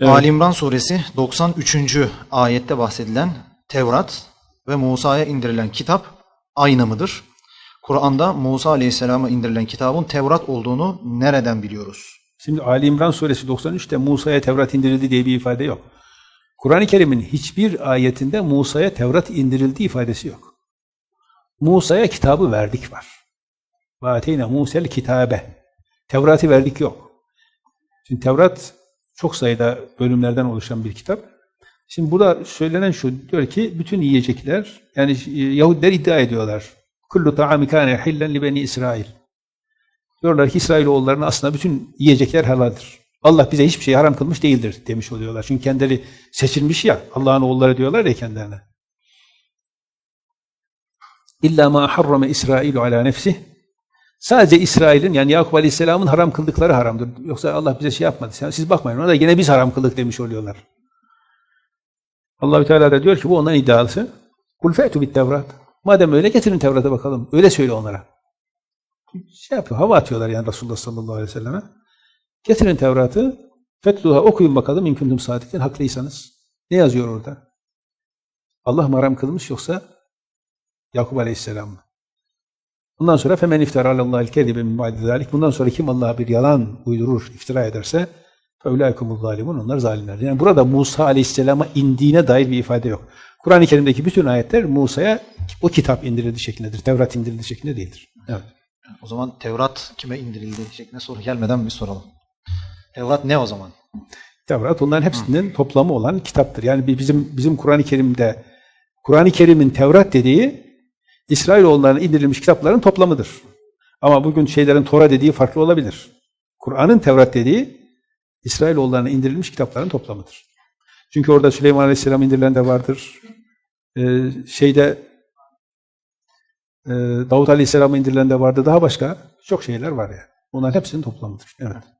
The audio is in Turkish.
Evet. Ali İmran suresi 93. ayette bahsedilen Tevrat ve Musa'ya indirilen kitap aynı mıdır? Kur'an'da Musa aleyhisselama indirilen kitabın Tevrat olduğunu nereden biliyoruz? Şimdi Ali İmran suresi 93'te Musa'ya Tevrat indirildi diye bir ifade yok. Kur'an-ı Kerim'in hiçbir ayetinde Musa'ya Tevrat indirildiği ifadesi yok. Musa'ya kitabı verdik var. Vateyne Musa'l kitabe. Tevrat'ı verdik yok. Şimdi Tevrat çok sayıda bölümlerden oluşan bir kitap. Şimdi burada söylenen şu, diyor ki bütün yiyecekler, yani e, Yahudiler iddia ediyorlar. Kullu ta'ami kâne hillen li beni İsrail. Diyorlar ki İsrailoğullarına aslında bütün yiyecekler helaldir. Allah bize hiçbir şey haram kılmış değildir demiş oluyorlar. Çünkü kendileri seçilmiş ya, Allah'ın oğulları diyorlar ya kendilerine. İlla ma harrame İsrailu ala nefsih. Sadece İsrail'in yani Yakup Aleyhisselam'ın haram kıldıkları haramdır. Yoksa Allah bize şey yapmadı. Siz bakmayın ona da yine biz haram kıldık demiş oluyorlar. Allahü Teala da diyor ki bu onların iddiası. Kul fe'tu bit Tevrat. Madem öyle getirin Tevrat'a bakalım. Öyle söyle onlara. Şey yapıyor, hava atıyorlar yani Resulullah sallallahu aleyhi ve selleme. Getirin Tevrat'ı. Fetluha okuyun bakalım imkündüm sadikin haklıysanız. Ne yazıyor orada? Allah mı haram kılmış yoksa Yakup Aleyhisselam mı? Bundan sonra femen iftara alallahil kezibe min ba'di. Bundan sonra kim Allah'a bir yalan uydurur, iftira ederse feulaikumuz zalimun. Onlar zalimler. Yani burada Musa Aleyhisselam'a indiğine dair bir ifade yok. Kur'an-ı Kerim'deki bütün ayetler Musa'ya o kitap indirildi şeklindedir. Tevrat indirildi şeklinde değildir. Evet. O zaman Tevrat kime indirildi şeklinde soru gelmeden bir soralım. Tevrat ne o zaman? Tevrat onların hepsinin toplamı olan kitaptır. Yani bi- bizim bizim Kur'an-ı Kerim'de Kur'an-ı Kerim'in Tevrat dediği İsrailoğullarına indirilmiş kitapların toplamıdır. Ama bugün şeylerin Tora dediği farklı olabilir. Kur'an'ın Tevrat dediği İsrailoğullarına indirilmiş kitapların toplamıdır. Çünkü orada Süleyman Aleyhisselam indirilen de vardır. Ee, şeyde e, Davut Aleyhisselam'a indirilen de vardı. Daha başka çok şeyler var yani. Onların hepsinin toplamıdır. Evet.